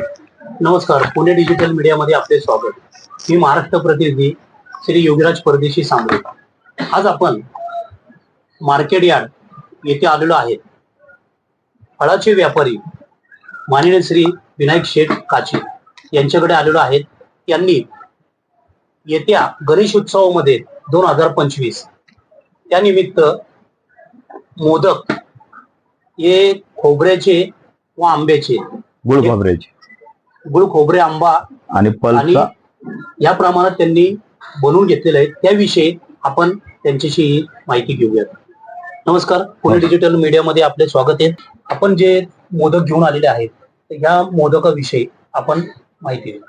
नमस्कार. पुणे डिजिटल मीडियामध्ये आपले स्वागत. मी महाराष्ट्र प्रतिनिधी श्री योगीराज परदेशी सांगली आज आपण मार्केट यार्ड येथे आलेलो आहे फळाचे व्यापारी माननीय श्री विनायक शेठ काचे यांच्याकडे आलेलो आहेत. यांनी येत्या गणेश उत्सवामध्ये दोन हजार पंचवीस त्यानिमित्त मोदक हे खोबऱ्याचे व आंब्याचे गुळ खोबऱ्याचे गुळ खोबरे आंबा आणि आणि पल्पचा या प्रमाणात त्यांनी बनवून घेतलेले आहे. त्याविषयी आपण त्यांच्याशी ही माहिती घेऊयात. नमस्कार. पुणे डिजिटल मीडियामध्ये आपले स्वागत आहे. आपण जे मोदक घेऊन आलेले आहेत तर ह्या मोदकाविषयी आपण माहिती देऊ.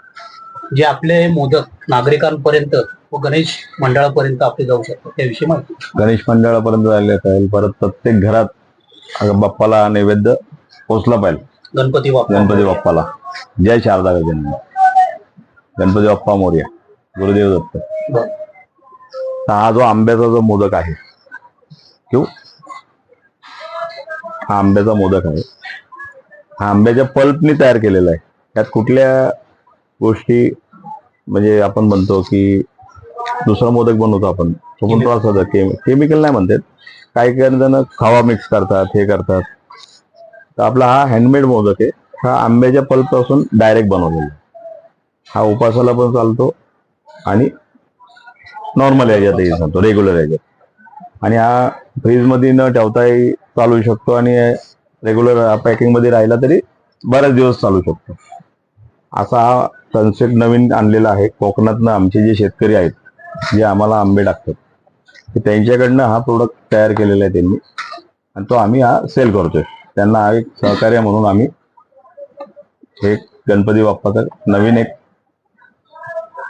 जे आपले मोदक नागरिकांपर्यंत व गणेश मंडळापर्यंत आपले जाऊ शकतात त्याविषयी माहिती. गणेश मंडळापर्यंत झाले पाहिजे परत प्रत्येक घरात बाप्पाला नैवेद्य पोचला पाहिजे. गणपती बाप्पा. गणपती बाप्पाला. जय शारदा गजानन गणपती बाप्पा मोर्या गुरुदेव दत्त. हा जो आंब्याचा जो मोदक आहे घेऊ हा आंब्याचा मोदक आहे. हा आंब्याच्या पल्पनी तयार केलेला आहे. त्यात कुठल्या गोष्टी म्हणजे आपण म्हणतो की दुसरा मोदक बनवतो आपण तो पण त्रास होता केमिकल नाही म्हणतात. काही काही जण खावा मिक्स करतात हे करतात. तर आपला हा हँडमेड मोदक आहे. हा आंब्याच्या पल्पपासून डायरेक्ट बनवलेला हा उपासाला पण चालतो आणि नॉर्मल याच्यातही चालतो रेग्युलर याच्यात. आणि हा फ्रीजमध्ये न ठेवताही चालू शकतो आणि रेग्युलर पॅकिंगमध्ये राहिला तरी बरेच दिवस चालू शकतो. असा हा कन्सेप्ट नवीन आणलेला आहे. कोकणातनं आमचे जे शेतकरी आहेत जे आम्हाला आंबे टाकतात त्यांच्याकडनं हा प्रोडक्ट तयार केलेला आहे त्यांनी. आणि तो आम्ही हा सेल करतोय. त्यांना हा एक सहकार्य म्हणून आम्ही हे गणपती बाप्पाचा नवीन एक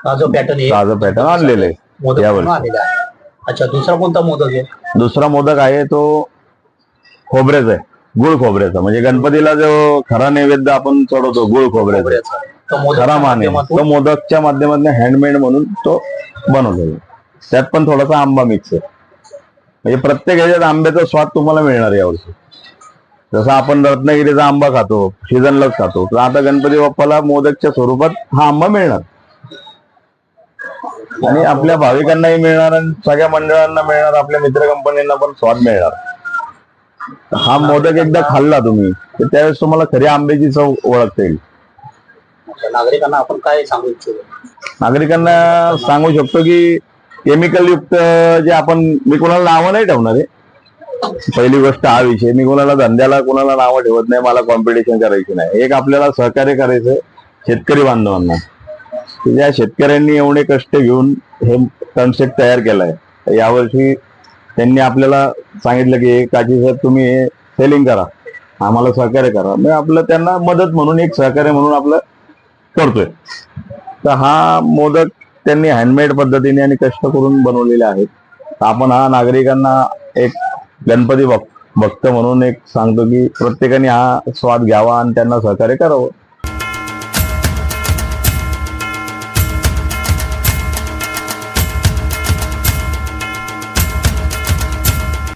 हा जो पॅटर्न आहे ताजं पॅटर्न आणलेलं आहे. मोदक यावर्षी. बनवून आलेला आहे. अच्छा दुसरा कोणता मोदक आहे? दुसरा मोदक आहे तो खोबऱ्याचा आहे. गुळ खोबऱ्याचा. म्हणजे गणपतीला जो खरा नैवेद्य आपण चढवतो गुळ खोबऱ्याचा. खोबऱ्याचा. तो मोदक खरा मान आहे तो मोदकच्या माध्यमातून हँडमेड म्हणून तो बनवलेला आहे. त्यात पण थोडासा आंबा मिक्स आहे. म्हणजे प्रत्येक ह्याच्यात आंब्याचा स्वाद तुम्हाला मिळणार यावर्षी जसं आपण रत्नागिरीचा आंबा खातो सीझनलाच खातो तर आता गणपती बाप्पाला मोदकच्या स्वरूपात हा आंबा मिळणार. आणि आपल्या भाविकांनाही मिळणार आणि सगळ्या मंडळांना मिळणार आपल्या मित्र कंपन्यांना पण स्वाद मिळणार. हा मोदक एकदा खाल्ला तुम्ही तर त्यावेळेस तुम्हाला खरी आंब्याची चव ओळखता येईल. नागरिकांना आपण काय सांगू इच्छितो? नागरिकांना सांगू शकतो की केमिकल युक्त जे आपण मी कोणाला नावं नाही ठेवणार आहे पहिली गोष्ट हा विषय. मी कोणाला धंद्याला कोणाला नावं ठेवत नाही मला कॉम्पिटिशन करायची नाही. एक आपल्याला सहकार्य करायचं शेतकरी बांधवांना. ज्या शेतकऱ्यांनी एवढे कष्ट घेऊन हे कन्सेप्ट तयार केलाय. यावर्षी त्यांनी आपल्याला सांगितलं की काजी सर तुम्ही हे सेलिंग करा. आम्हाला सहकार्य करा. मग आपलं त्यांना मदत म्हणून एक सहकार्य म्हणून आपलं करतोय. तर हा मोदक त्यांनी हँडमेड पद्धतीने आणि कष्ट करून बनवलेले आहेत. आपण हा नागरिकांना एक गणपती भक्त भक्त म्हणून एक सांगतो की प्रत्येकाने हा स्वाद घ्यावा आणि त्यांना सहकार्य करावं.